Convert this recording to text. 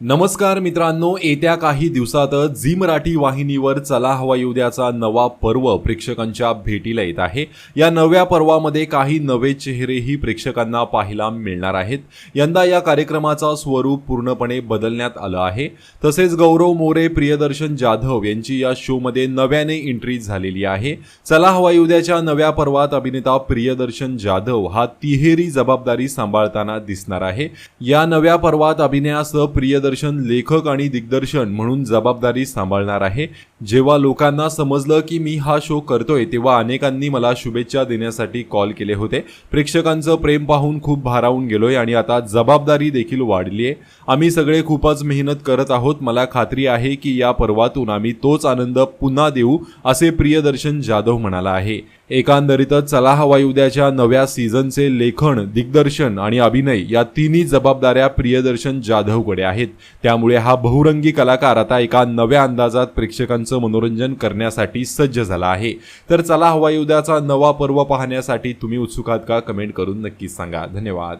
नमस्कार मित्रांनो येत्या काही दिवसातच झी मराठी वाहिनीवर चला हवा उद्याचा नवा पर्व प्रेक्षकांच्या भेटीला येत आहे. या नव्या पर्वामध्ये काही नवे चेहरेही प्रेक्षकांना पाहायला मिळणार आहेत. यंदा या कार्यक्रमाचा स्वरूप पूर्णपणे बदलण्यात आलं आहे. तसेच गौरव मोरे प्रियदर्शन जाधव यांची या शोमध्ये नव्याने एंट्री झालेली आहे. चला हवा उद्याच्या नव्या पर्वात अभिनेता प्रियदर्शन जाधव हा तिहेरी जबाबदारी सांभाळताना दिसणार आहे. या नव्या पर्वात अभिनयासह मार्गदर्शन लेखक आणि दिग्दर्शन म्हणून जबाबदारी सांभाळणार आहे. जेव्हा लोकांना समजलं की मी हा शो करतोय तेव्हा अनेकांनी मला शुभेच्छा देण्यासाठी कॉल केले होते. प्रेक्षकांचं प्रेम पाहून खूप भारावून गेलोय आणि आता जबाबदारी देखील वाढली आहे आम्ही सगळे खूपच मेहनत करत आहोत. मला खात्री आहे की या पर्वातून आम्ही तोच आनंद पुन्हा देऊ असे प्रियदर्शन जाधव म्हणाला आहे. एकंदरीतच चला हवा उद्याच्या नव्या सीझनचे लेखन दिग्दर्शन आणि अभिनय या तिन्ही जबाबदाऱ्या प्रियदर्शन जाधवकडे आहेत. त्यामुळे हा बहुरंगी कलाकार आता एका नव्या अंदाजात प्रेक्षकांचं मनोरंजन करण्यासाठी सज्ज झाला आहे. तर चला हवाई उद्याचा नवा पर्व पाहण्यासाठी तुम्ही उत्सुकात का? कमेंट करून नक्कीच सांगा. धन्यवाद.